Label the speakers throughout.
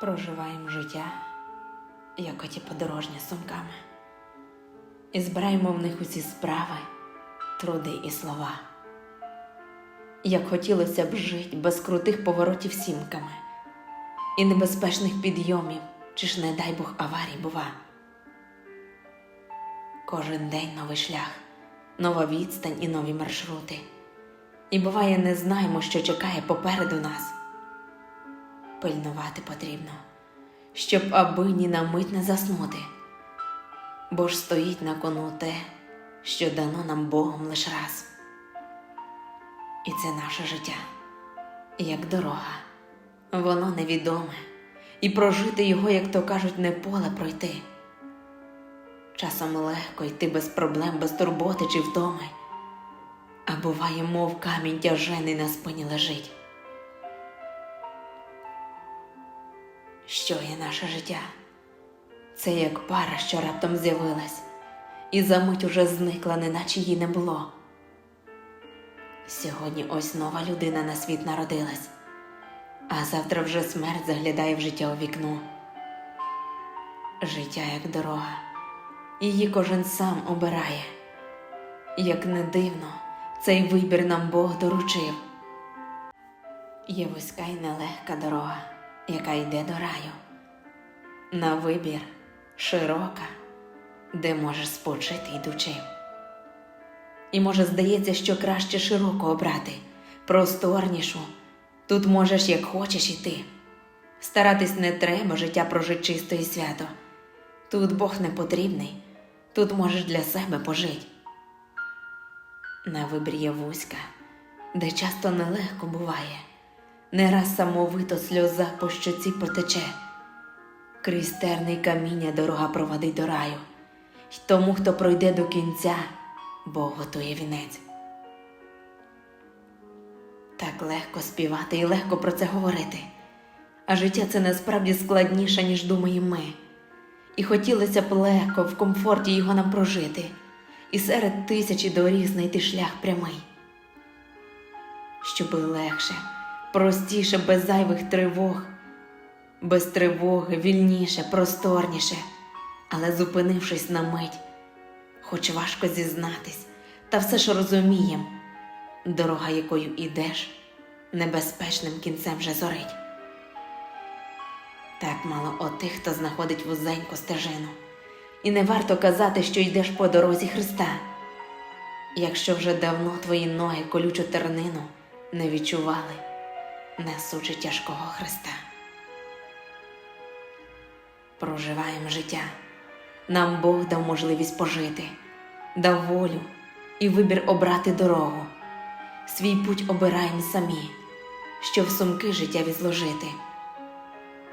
Speaker 1: Проживаємо життя, як оті подорожні сумками, і збираємо в них усі справи, труди і слова. Як хотілося б жити без крутих поворотів сімками і небезпечних підйомів, чи ж, не дай Бог, аварій бува. Кожен день новий шлях, нова відстань і нові маршрути. І буває, не знаємо, що чекає попереду нас. Пильнувати потрібно, щоб аби ні на мить не заснути, бо ж стоїть на кону те, що дано нам Богом лиш раз. І це наше життя, як дорога, воно невідоме, і прожити його, як то кажуть, не поле пройти. Часом легко йти без проблем, без турботи чи втоми, а буває, мов камінь тяжений на спині лежить. Що є наше життя? Це як пара, що раптом з'явилась, і за мить уже зникла, неначе її не було. Сьогодні ось нова людина на світ народилась, а завтра вже смерть заглядає в життя у вікно. Життя як дорога, її кожен сам обирає. Як не дивно, цей вибір нам Бог доручив. Є вузька й нелегка дорога, яка йде до раю. На вибір широка, де можеш спочити йдучи. І може здається, що краще широко обрати, просторнішу. Тут можеш як хочеш іти. Старатись не треба життя прожити чисто і свято. Тут Бог не потрібний, тут можеш для себе пожити. На вибір є вузька, де часто нелегко буває, не раз самовито сльоза по щоці потече. Крізь терний каміння дорога проводить до раю, й тому, хто пройде до кінця, Бог готує вінець. Так легко співати і легко про це говорити, а життя це насправді складніше, ніж думаємо ми. І хотілося б легко в комфорті його нам прожити, і серед тисячі доріг знайти шлях прямий. Щоби легше, простіше, без зайвих тривог, без тривоги, вільніше, просторніше, але зупинившись на мить, хоч важко зізнатись, та все ж розумієм, дорога, якою ідеш, небезпечним кінцем вже зорить. Так мало отих, хто знаходить вузеньку стежину. І не варто казати, що йдеш по дорозі Христа, якщо вже давно твої ноги колючу тернину не відчували, несучи тяжкого Христа. Проживаємо життя. Нам Бог дав можливість пожити, дав волю і вибір обрати дорогу. Свій путь обираємо самі, що в сумки життя відложити.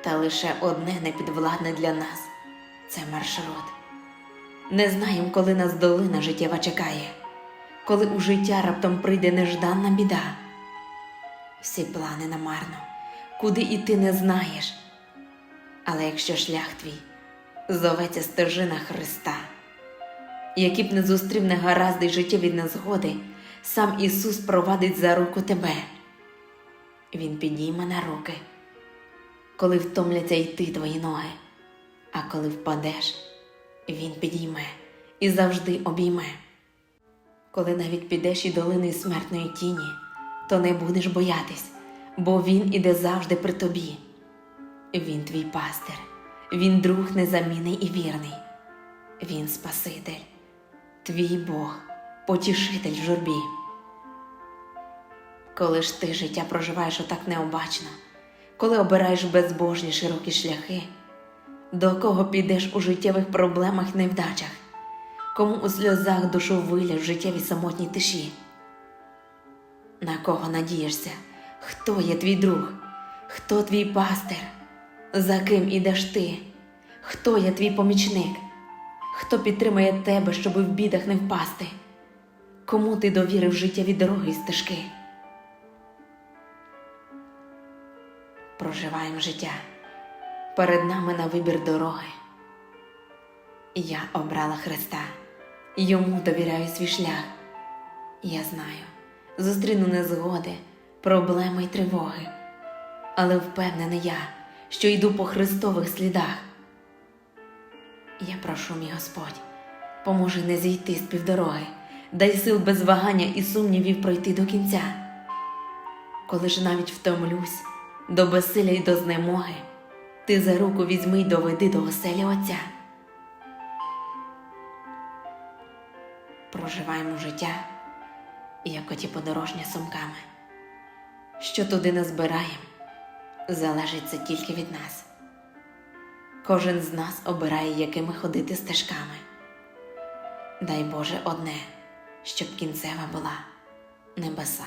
Speaker 1: Та лише одне непідвладне для нас це маршрут. Не знаємо, коли нас долина життєва чекає, коли у життя раптом прийде нежданна біда. Всі плани намарно, куди іти не знаєш. Але якщо шлях твій зоветься стежина Христа, які б не зустрів негаразди життєві незгоди, сам Ісус провадить за руку тебе. Він підійме на руки коли втомляться йти твої ноги, а коли впадеш, він підійме і завжди обійме. Коли навіть підеш і долиною смертної тіні, то не будеш боятись, бо він іде завжди при тобі. Він твій пастир, він друг незамінний і вірний, він Спаситель, твій Бог, потішитель в журбі. Коли ж ти життя проживаєш отак необачно, коли обираєш безбожні широкі шляхи, до кого підеш у життєвих проблемах й невдачах, кому у сльозах душу виляв в життєвій самотній тиші, на кого надієшся, хто є твій друг, хто твій пастир, за ким ідеш ти, хто є твій помічник, хто підтримує тебе, щоби в бідах не впасти, кому ти довірив життєві дороги й стежки. проживаємо життя. Перед нами на вибір дороги. Я обрала Христа, йому довіряю свій шлях. Я знаю, зустріну незгоди, проблеми й тривоги, але впевнений я, що йду по Христових слідах. Я прошу, мій Господь, поможи не зійти з півдороги, дай сил без вагання і сумнівів пройти до кінця. Коли ж навіть втомлюсь до безсилля й до знемоги, ти за руку візьми й доведи до оселі Отця. Проживаємо життя, як оті подорожні сумками. Що туди назбираєм, залежить це тільки від нас. Кожен з нас обирає, якими ходити стежками. Дай Боже одне, щоб кінцева була небеса.